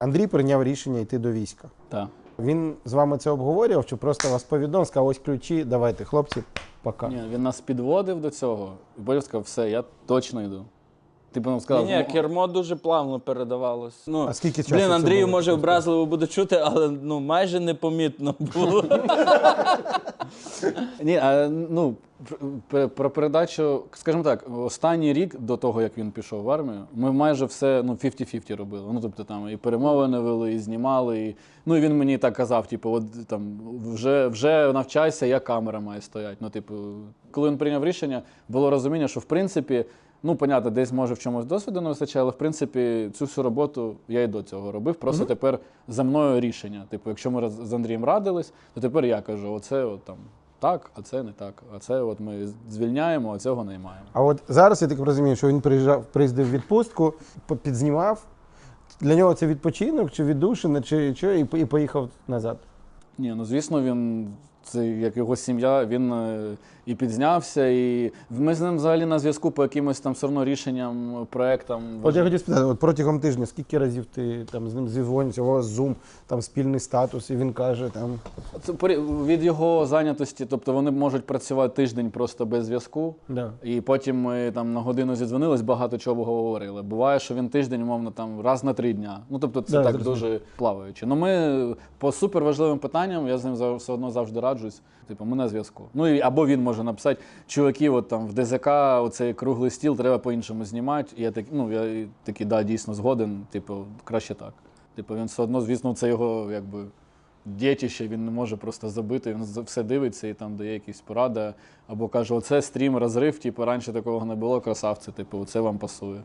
Андрій прийняв рішення йти до війська. Так. Він з вами це обговорював, чи просто вас повідомив, сказав, ось ключі, давайте, хлопці, пока. Ні, він нас підводив до цього, і потім сказав, все, я точно йду. Типу нам сказав, ні, «Ну, кермо дуже плавно передавалось. Ну, А скільки часу Блін, це Андрію було? може образливо буде чути, але ну майже непомітно було. Ні, а, ну пр- про передачу, скажімо так, останній рік до того, як він пішов в армію, ми майже все ну 50-50 робили. Ну тобто там і перемовини вели, і знімали. І, ну і він мені так казав: типу, от там вже, вже навчайся, як камера має стояти. Ну, типу, коли він прийняв рішення, було розуміння, що в принципі. Ну, понятно, десь може в чомусь досвіду не вистачає, але в принципі цю всю роботу я і до цього робив. Просто тепер за мною рішення. Типу, якщо ми з Андрієм радились, то тепер я кажу: оце от там так, а це не так. А це от ми звільняємо, а цього наймаємо. А от зараз я так розумію, що він приїжджав, приїздив в відпустку, підзнімав. Для нього це відпочинок, чи віддушина, чи що, і поїхав назад. Ні, ну звісно, він це як його сім'я, він е, і підзнявся, і ми з ним взагалі на зв'язку по якимось там все одно рішенням, проектам. От я хотів спитати, от протягом тижня, скільки разів ти там з ним зізвонився, у вас Zoom, там спільний статус, і він каже, там Це від його зайнятості, тобто вони можуть працювати тиждень просто без зв'язку. да. І потім ми там на годину зідзвонились, багато чого говорили. Буває, що він тиждень, умовно, там раз на три дня. Ну тобто це Да, так зрозуміло. дуже плаваючи. Ну ми по суперважливим питанням, я з ним все одно завжди раджусь. Типу, ми на зв'язку. Ну і або він може написати, чуваки, от там в ДЗК оцей круглий стіл треба по-іншому знімати. І я так, ну я такий, да, дійсно згоден. Типу, краще так. Типу, він все одно, звісно, це його якби. Дєтіще, він не може просто забити, він все дивиться і там дає якісь поради. Або каже: оце стрім, розрив, типу, раніше такого не було, красавці, типу, це вам пасує.